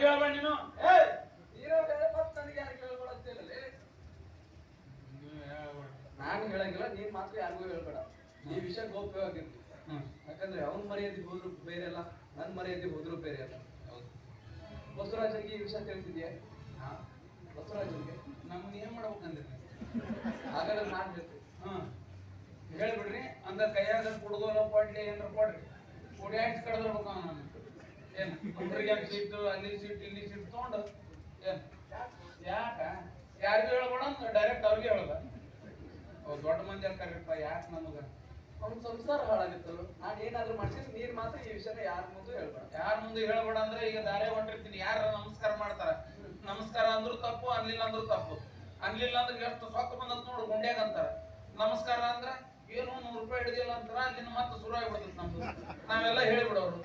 ಹೇಳ್ಬೇಡ ನೀನು. ನೀನು ಮತ್ತೆ ನನಗೆ ನೀನು ನಾನು ಹೇಳಂಗಿಲ್ಲ ನೀನ್ ಮಾತ್ರ ಯಾರಿಗೂ ಹೇಳ್ಬೇಡ. ಈ ವಿಷಯ ಗೋಪ್ಯವಾಗಿತ್ತು ಹ್ಮ್. ಯಾಕಂದ್ರೆ ಅವನ್ ಮರ್ಯಾದೆ ಹೋದ್ರು ಬೇರೆ ಅಲ್ಲ ನನ್ ಮರ್ಯಾದೆ ಹೋದ್ರು ಬೇರೆ ಅಲ್ಲ. ಹೌದು. ಬಸವರಾಜನಿಗೆ ಈ ವಿಷಯ ತಿಳಿಸಿದ್ಯಾ ಹಾ? ಬಸವರಾಜನಿಗೆ? ನಮ್ಗೆ ಏನ್ ಮಾಡ್ಬೇಕಂದ್ರೆ ಹಾಗಾದ್ರೆ ನಾನು ಹೇಳ್ತೀನಿ. ಹ್ಮ್ ಹೇಳ್ಬಿಡ್ರಿ ಅಂದ ಕೈಯಾಗ ಕುಡ್ದೋಲ ಕೊಡ್ಲಿ ಏನಾರ ಕೊಡ್ರಿ. ಕುಡಿಯಾಡ್ಸ್ ಕಡ್ದಿರ್ಬೇಕು ಅವನ. ಏನ್ ಸೀಟ್ ಅಲ್ಲಿ ಸೀಟ್ ಇಲ್ಲಿ ಸೀಟ್ ತಗೊಂಡು ಏನ್ ಯಾಕ? ಯಾರಿಗೂ ಹೇಳ್ಬೇಡ ಅಂತ ಡೈರೆಕ್ಟ್ ಅವ್ರಿಗೆ ಹೇಳ್ದ. ದೊಡ್ಡ ಮಂದಿ ಹೇಳ್ತಾರಪ್ಪ ಯಾಕೆ ನಮಗ? ಅವ್ನ ಸಂಸಾರ ಹಾಳಾಗಿತ್ತು. ನಾನು ಏನಾದ್ರೂ ಮಾಡ್ತೀನಿ ನೀರ್ ಮಾತ್ರ ಈ ವಿಷಯ ಯಾರ ಮುಂದೆ ಹೇಳ್ಬೇಡ. ಯಾರ ಮುಂದೆ ಹೇಳ್ಬೇಡ ಅಂದ್ರೆ ಈಗ ದಾರೆ ಹೊಂಟಿರ್ತೀನಿ. ಯಾರ ನಮಸ್ಕಾರ ಮಾಡ್ತಾರ? ನಮಸ್ಕಾರ ಅಂದ್ರು ತಪ್ಪು ಅನ್ಲಿಲ್ಲ ಅಂದ್ರು ತಪ್ಪು. ಅನ್ಲಿಲ್ಲ ಅಂದ್ರೆ ಎಷ್ಟು ಸೊಕ್ಕ ಬಂದತ್ ನೋಡು ಗುಂಡ್ಯಾಗ ಅಂತಾರ. ನಮಸ್ಕಾರ ಅಂದ್ರ ಏನು ನೂರು ರೂಪಾಯಿ ಹಿಡಿದಿಲ್ಲ ಅಂತಾರ ನಿನ್ನ ಮತ್ತೆ ಶುರು ಆಗ್ಬಿಡ್ತೈತಿ ನಮ್ದು. ನಾವೆಲ್ಲ ಹೇಳ್ಬಿಡೋರು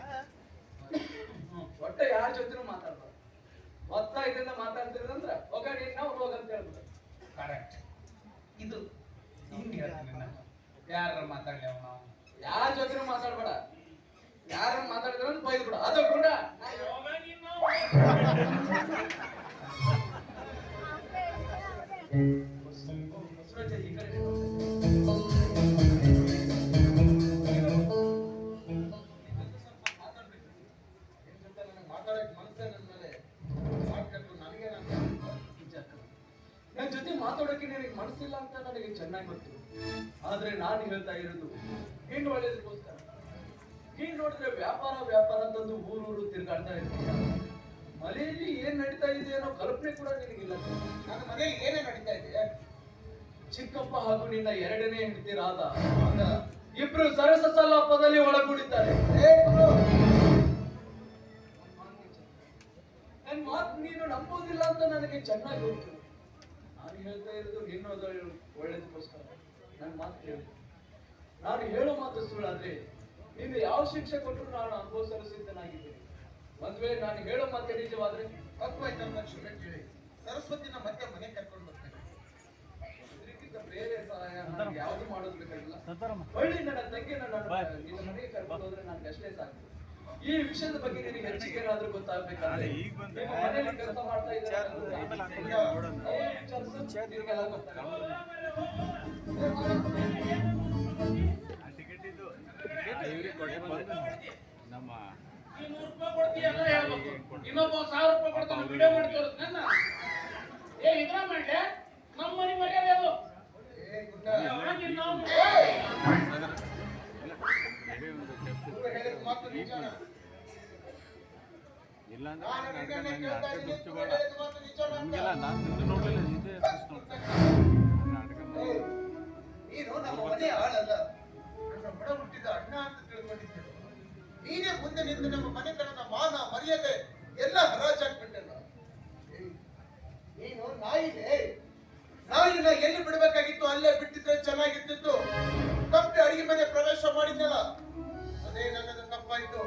ಹ್ಮ್ ಒಟ್ಟೆ ಯಾರ ಜೊತೆನೂ ಮಾತಾಡ್ಬಾರ್ದು ಒತ್ತಾಯದಿಂದ ಮಾತಾಡ್ತಿರಂದ್ರ ಹೋಗ ಅಂತ ಹೋಗಂತ ಕರೆಕ್ಟ್ ಇದು ಹಿಂಗೆ ಹೇಳ್ತೀನಿ ನಾನು ಯಾರ ಮಾತಾಡಲಿ ಅವನು ನಾವು? ಯಾರ ಜೊತೆನೂ ಮಾತಾಡ್ಬೇಡ. ಯಾರ ಮಾತಾಡಿದ್ರ ಅಂತ ಬೈದ್ ಬಿಡ. ಅದು ಗುಂಡ ಬಸವರಾಜ ನನ್ ಜೊತೆ ಮಾತಾಡೋಕೆ ನಿನಗೆ ಮನಸ್ಸಿಲ್ಲ ಅಂತ ನನಗೆ ಚೆನ್ನಾಗಿ ಗೊತ್ತು. ಆದ್ರೆ ನಾನು ಹೇಳ್ತಾ ಇರೋದು ಹೆಣ್ಣು ಒಳ್ಳೇದಕ್ಕೋಸ್ಕರ ನೀನ್ ನೋಡಿದ್ರೆ ವ್ಯಾಪಾರ ವ್ಯಾಪಾರ ಅಂತಂದು ಊರೂರು ತಿರ್ಗಾಡ್ತಾ ಇರ್ತೀಯ. ಮನೆಯಲ್ಲಿ ಏನ್ ನಡೀತಾ ಇದೆ ಅನ್ನೋ ಕಲ್ಪನೆ ಕೂಡ ನಿನಗಿಲ್ಲ. ನನ್ನ ಮನೆಯಲ್ಲಿ ಏನೇ ನಡೀತಾ ಇದೆ ಚಿಕ್ಕಪ್ಪ ಹಾಗೂ ನಿನ್ನ ಎರಡನೇ ಹೆಂಡತಿ ರಾಧ ಇಬ್ರು ಸರಸ ಸಲ್ಲಾಪದಲ್ಲಿ ಒಳಗೂಡಿದ್ದಾರೆ. ನನ್ ಮಾತು ನೀನು ನಂಬೋದಿಲ್ಲ ಅಂತ ನನಗೆ ಚೆನ್ನಾಗಿ ಗೊತ್ತು. ನಾನು ಹೇಳ್ತಾ ಇರೋದು ನಿನ್ನ ಒಳ್ಳೇದಕ್ಕೋಸ್ಕರ. ನನ್ನ ಮಾತು ಕೇಳಿ. ನಾನು ಹೇಳೋ ಮಾತು ಸುಳ್ಳಾದ್ರೆ ನೀನು ಯಾವ ಶಿಕ್ಷೆ ಕೊಟ್ಟರು ನಾನು ಅನುಭವಿಸಲು ಸಿದ್ಧನಾಗಿದ್ದೇನೆ. ಒಂದ್ ವೇಳೆ ನಾನು ಹೇಳೋ ಮಾತೆ ನಿಜವಾದ್ರೆ ತಪ್ಪಾಯ್ತು ಅಂತ ಕ್ಷಮೆ ಕೇಳಿ ಸರಸ್ವತಿನ ಮತ್ತೆ ಮನೆ ಕರ್ಕೊಂಡು ಬರ್ತೇನೆ ಬೇರೆ ಸಹಾಯ ನನಗೆ ಯಾವುದು ಮಾಡೋದು ಬೇಕಾಗಿಲ್ಲ. ಒಳ್ಳೆ ನನ್ನ ತಂಗಿ ನನ್ನ ನಿನ್ನ ಮನೆಗೆ ಕರ್ಕೊಂಡು ಹೋದ್ರೆ ನನಗೆ ಅಷ್ಟೇ ಸಾಕು. ಈ ವಿಷಯದ ಬಗ್ಗೆ ನಿನಗೆ ಹೆಚ್ಚಿಗೆ ಏನಾದ್ರೂ ಗೊತ್ತಾಗ್ಬೇಕಾದ್ರೆ ಮನೆಯಲ್ಲಿ ಕೆಲಸ ಮಾಡ್ತಾ ಇದ್ದಾರೆ. ನಮ್ಮ ಇನ್ನೊಬ್ಬ ಸಾವಿರ ರೂಪಾಯಿ ಕೊಡ್ತಾನೆ ವಿಡಿಯೋ ಮಾಡಿ ಇಲ್ಲ ಅಂದ್ರೆ ನಾನು ನಾಟಕ ಗೊತ್ತು ಬೇಡ. ನಮಗೆಲ್ಲ ನಾನು ನಿಂದು ನೋಡ್ಲಿಲ್ಲ ಇದೇ ಫಸ್ಟ್ ನೀನು ನಮ್ಮ ಮನೆ ಆಳಲ್ಲ. ನನ್ನ ಬಡ ಹುಟ್ಟಿದ ಅಣ್ಣ ಅಂತ ತಿಳ್ಕೊಂಡಿದ್ದೆ. ನೀನೇ ಮುಂದೆ ನಿಂತು ನಮ್ಮ ಮನೆತನದ ಮಾನ ಮರ್ಯಾದೆ ಎಲ್ಲ ಹರಾಜಾಕ್ಬಿಟ್ಟಲ್ಲ ಏ, ನೀನು ನಾಯಿನೇ. ನಾಯಿನ ಎಲ್ಲಿ ಬಿಡಬೇಕಾಗಿತ್ತು? ಅಲ್ಲೇ ಬಿಟ್ಟಿದ್ರೆ ಚೆನ್ನಾಗಿರ್ತಿತ್ತು. ತಪ್ಪಿ ಅಡಿಗೆ ಮನೆ ಪ್ರವೇಶ ಮಾಡಿದ್ನಲ್ಲ. ಅದೇ ನನ್ನದು ತಪ್ಪಾಯ್ತು